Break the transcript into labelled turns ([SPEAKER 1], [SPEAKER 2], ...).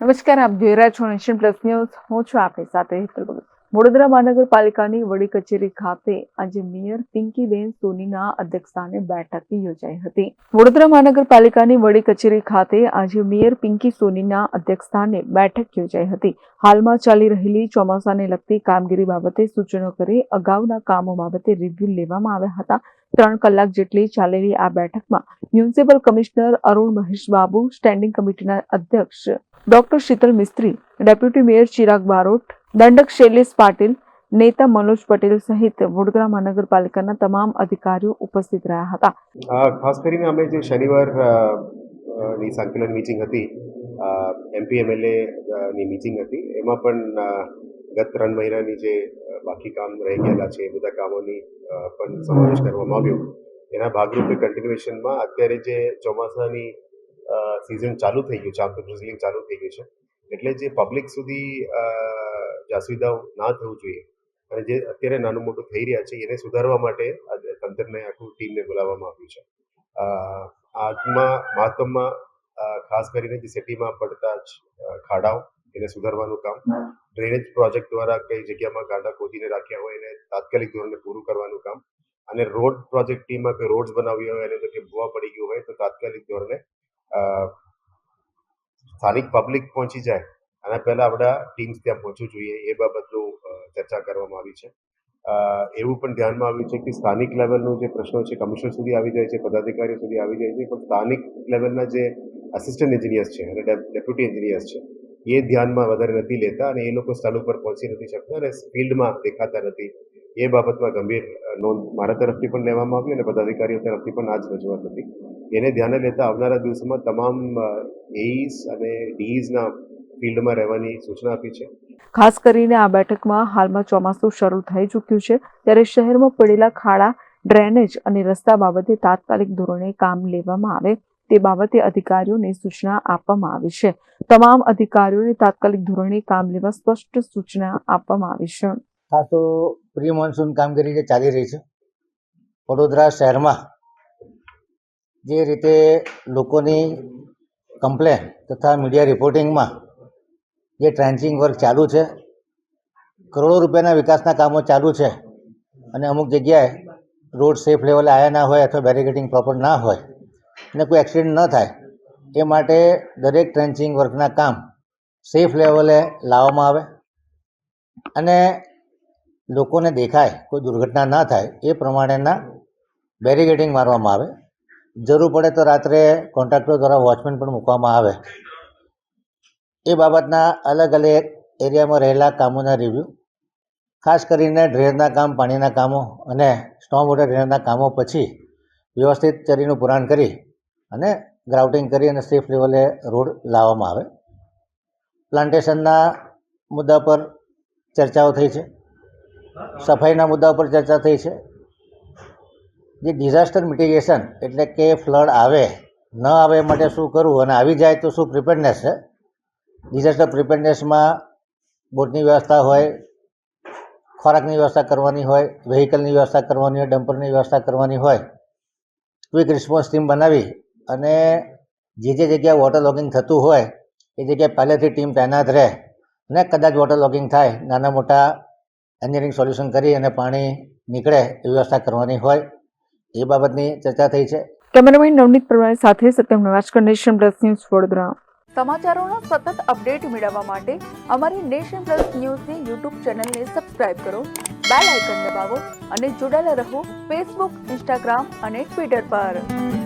[SPEAKER 1] નમસ્કાર, આપ જોઈ રહ્યા છો નેશન પ્લસ ન્યૂઝ હું છું આપની સાથે હેતલ વડોદરા મહાનગરપાલિકાની વડી કચેરી ખાતે આજે મેયર પિંકીબેન સોનીના અધ્યક્ષસ્થાને બેઠક યોજાઈ હતી. વડોદરા મહાનગરપાલિકાની વડી કચેરી ખાતે આજે મેયર પિંકી સોનીના અધ્યક્ષસ્થાને બેઠક યોજાઈ હતી. હાલમાં ચાલી રહેલી ચોમાસાને લગતી કામગીરી બાબતે સૂચનો કરી અગાઉના કામો બાબતે રિવ્યુ લેવામાં આવ્યા હતા. ત્રણ કલાક જેટલી ચાલેલી આ બેઠકમાં municipal commissioner Arun Mahesh Babu standing કમિટીના અધ્યક્ષ doctor Sheetal Mistry, deputy mayor Chirag Barot, દંડક શૈલેષ પાટીલ, નેતા મનોજ પટેલ સહિત વડોદરા મહાનગરપાલિકાના તમામ અધિકારીઓ ઉપસ્થિત રહ્યા હતા.
[SPEAKER 2] ખાસ કરીને અમે જે શનિવારની સંકલન મીટિંગ હતી એમપી એમએલએ ની મીટિંગ હતી, એમાં પણ ગત ત્રણ મહિનાની જે બાકી કામ રહી ગયેલા છે, એ બધા કામોની પણ સમાવેશ કરવામાં આવ્યો. એના ભાગરૂપે કન્ટિન્યુએશનમાં અત્યારે જે ચોમાસાની સિઝન ચાલુ થઈ ગયું છે આમ તો ડ્રિઝલિંગ ચાલુ થઈ ગયું છે. એટલે જે પબ્લિક સુધી અ, જે અસુવિધાઓ ના થવું જોઈએ અને જે અત્યારે નાનું મોટું થઈ રહ્યા છે એને સુધારવા માટે તંત્રને આખું ટીમને બોલાવવામાં આવ્યું છે. આજમાં મહત્વમાં ખાસ કરીને જે સિટીમાં પડતા જ ખાડાઓ એને સુધારવાનું કામ ડ્રેનેજ પ્રોજેક્ટ દ્વારા કઈ જગ્યામાં ગાડા ખોદીને રાખ્યા હોય એને તાત્કાલિક ધોરણે પૂરું કરવાનું કામ અને રોડ પ્રોજેક્ટ ટીમમાં કોઈ રોડ્સ બનાવ્યા હોય એને તો કે ભૂવા પડી ગયું હોય તો તાત્કાલિક ધોરણે સ્થાનિક પબ્લિક પહોંચી જાય આના પહેલા આપણા ટીમ્સ ત્યાં પહોંચવું જોઈએ એ બાબતનું ચર્ચા કરવામાં આવી છે. એવું પણ ધ્યાનમાં આવ્યું છે કે સ્થાનિક લેવલનું જે પ્રશ્નો છે કમિશનર સુધી આવી જાય છે, પદાધિકારીઓ સુધી આવી જાય છે, પણ સ્થાનિક લેવલના જે આસિસ્ટન્ટ એન્જિનિયર્સ છે અને ડેપ્યુટી એન્જિનિયર્સ છે, એ ધ્યાનમાં વધારે નથી લેતા અને એ લોકો સ્થળ ઉપર પહોંચી નથી શકતા અને ફિલ્ડમાં દેખાતા નથી. એ બાબતમાં ગંભીર નોંધ મારા તરફથી પણ લેવામાં આવી અને પદાધિકારીઓ તરફથી પણ આ જ રજૂઆત હતી. એને ધ્યાને લેતા આવનારા દિવસોમાં તમામ એઈસ અને ડીઈઝના ફિલ્ડમાં રહેવાની સૂચના આપી છે.
[SPEAKER 1] ખાસ કરીને આ બેઠકમાં હાલમાં ચોમાસું શરૂ થઈ ચૂક્યું છે ત્યારે શહેરમાં પડેલા ખાડા ડ્રેનેજ અને રસ્તા બાબતે તાત્કાલિક ધોરણે કામ લેવામાં આવે તે બાબતે અધિકારીઓને સૂચના આપવામાં આવી છે. તમામ અધિકારીઓને તાત્કાલિક ધોરણે કામ લેવા સ્પષ્ટ સૂચના આપવામાં આવી છે.
[SPEAKER 3] ખાસ તો પ્રી મોન્સૂન કામગીરી જે ચાલી રહી છે. વડોદરા શહેરમાં જે રીતે લોકોની કમ્પ્લેન તથા મીડિયા રિપોર્ટિંગમાં જે ટ્રેન્ચિંગ વર્ક ચાલુ છે, કરોડો રૂપિયાના વિકાસના કામો ચાલુ છે અને અમુક જગ્યાએ રોડ સેફ લેવલે આવ્યા ના હોય અથવા બેરિકેટિંગ પ્રોપર ના હોય અને કોઈ એક્સિડન્ટ ન થાય, એ માટે દરેક ટ્રેન્ચિંગ વર્કના કામ સેફ લેવલે લાવવામાં આવે અને લોકોને દેખાય, કોઈ દુર્ઘટના ના થાય, એ પ્રમાણેના બેરિકેડિંગ મારવામાં આવે. જરૂર પડે તો રાત્રે કોન્ટ્રાક્ટર દ્વારા વોચમેન પણ મૂકવામાં આવે. એ બાબતના અલગ અલગ એરિયામાં રહેલા કામોના રિવ્યૂ ખાસ કરીને ડ્રેનના કામ, પાણીના કામો અને સ્ટોમ વોટર ડ્રેનના કામો પછી વ્યવસ્થિત ચરીનું પુરાણ કરી અને ગ્રાઉટિંગ કરી અને સેફ લેવલે રોડ લાવવામાં આવે. પ્લાન્ટેશનના મુદ્દા પર ચર્ચાઓ થઈ છે. સફાઈના મુદ્દા પર ચર્ચા થઈ છે. જે ડિઝાસ્ટર મિટિગેશન એટલે કે ફ્લડ આવે, ન આવે માટે શું કરવું અને આવી જાય તો શું પ્રિપેરનેસ છે? ડિઝાસ્ટર પ્રિપેરનેસમાં બોટની વ્યવસ્થા હોય, ખોરાકની વ્યવસ્થા કરવાની હોય વ્હીકલની વ્યવસ્થા કરવાની હોય ડમ્પરની વ્યવસ્થા કરવાની હોય ક્વિક રિસ્પોન્સ ટીમ બનાવી અને જે જે જગ્યાએ વોટર લોગિંગ થતું હોય, એ જગ્યાએ પહેલેથી ટીમ તૈનાત રહે અને કદાચ વોટર લોગિંગ થાય, નાના મોટા એન્જિનિયરિંગ સોલ્યુશન કરી અને પાણી નીકળે એ વ્યવસ્થા કરવાની હોય એ બાબતની ચર્ચા થઈ છે.
[SPEAKER 1] કેમેરામેન નવનીત પ્રવાસ સાથે Satyam Navajkar nation plus news Vadodara. સમાચારોના સતત અપડેટ મેળવવા માટે અમારી નેશન પ્લસ ન્યૂઝની યુટ્યુબ ચેનલને સબસ્ક્રાઇબ કરો બેલ આઇકન દબાવો અને જોડાયેલા રહો ફેસબુક ઇન્સ્ટાગ્રામ અને ટ્વિટર પર.